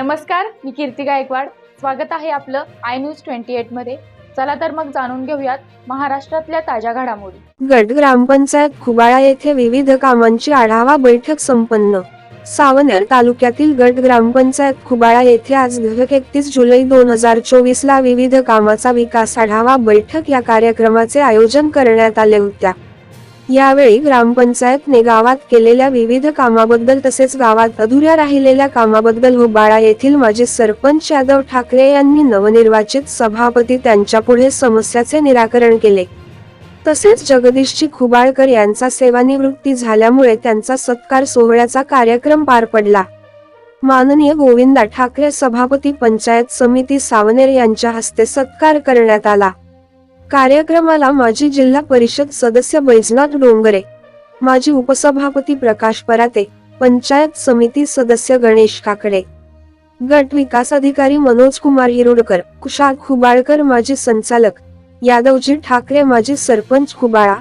नमस्कार मी कीर्ती गायकवाड. स्वागत आहे आपलं आय न्यूज ट्वेंटी एटमध्ये. चला तर मग जाणून घेऊयात महाराष्ट्रातल्या ताज्या घडामोडी. गट ग्रामपंचायत खुबाळा येथे विविध कामांची आढावा बैठक संपन्न. सावनेर तालुक्यातील गट ग्रामपंचायत खुबाळा येथे आज दिनांक एकतीस जुलै दोन हजार चोवीस ला विविध कामाचा विकास आढावा बैठक या कार्यक्रमाचे आयोजन करण्यात आले होत्या. यावेळी ग्रामपंचायतने गावात केलेल्या विविध कामाबद्दल तसेच गावात अधुऱ्या राहिलेल्या कामाबद्दल हुबाळा येथील माजी सरपंच यादव ठाकरे यांनी नवनिर्वाचित सभापती त्यांच्या पुढे समस्याचे निराकरण केले. तसेच जगदीशजी खुबाळकर यांचा सेवानिवृत्ती झाल्यामुळे त्यांचा सत्कार सोहळ्याचा कार्यक्रम पार पडला. माननीय गोविंदा ठाकरे सभापती पंचायत समिती सावनेर यांच्या हस्ते सत्कार करण्यात आला. कार्यक्रमाला माजी जिल्हा परिषद सदस्य बैजनाथ डोंगरे माजी उपसभापती प्रकाश पराते पंचायत समिती सदस्य गणेश काकडे गट विकास अधिकारी मनोज कुमार हिरोडकर कुशाल खुबाळकर माजी संचालक यादवजी ठाकरे माजी सरपंच खुबाळा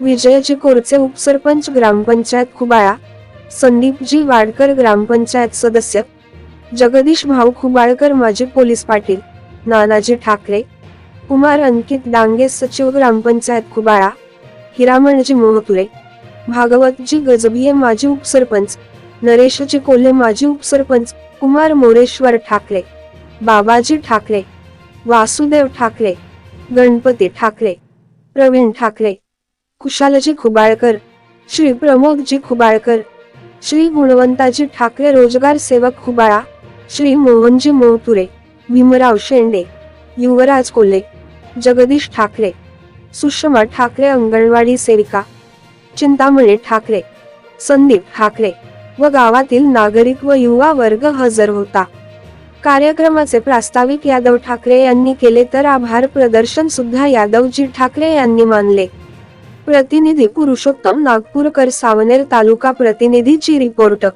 विजयजी कोरचे उपसरपंच ग्रामपंचायत खुबाळा संदीपजी वाडकर ग्रामपंचायत सदस्य जगदीश भाऊ खुबाळकर माजी पोलीस पाटील नानाजी ठाकरे कुमार अंकित डांगे सचिव ग्रामपंचायत खुबाळा हिरामणजी मोहतुरे भागवतजी गजभिये माजी उपसरपंच नरेशजी कोल्हे माजी उपसरपंच कुमार मोरेश्वर ठाकरे बाबाजी ठाकरे वासुदेव ठाकरे गणपती ठाकरे प्रवीण ठाकरे कुशालजी खुबाळकर श्री प्रमोदजी खुबाळकर श्री गुणवंताजी ठाकरे रोजगार सेवक खुबाळा श्री मोहनजी मोहतुरे भीमराव शेंडे युवराज कोल्हे जगदीश ठाकरे सुषमा ठाकरे अंगणवाडी सेविका चिंतामणी ठाकरे संदीप ठाकरे व गावातील नागरिक व युवा वर्ग हजर होता. कार्यक्रमाचे प्रास्ताविक यादव ठाकरे यांनी केले तर आभार प्रदर्शन सुद्धा यादवजी ठाकरे यांनी मानले. प्रतिनिधी पुरुषोत्तम नागपूरकर सावनेर तालुका प्रतिनिधीची रिपोर्ट.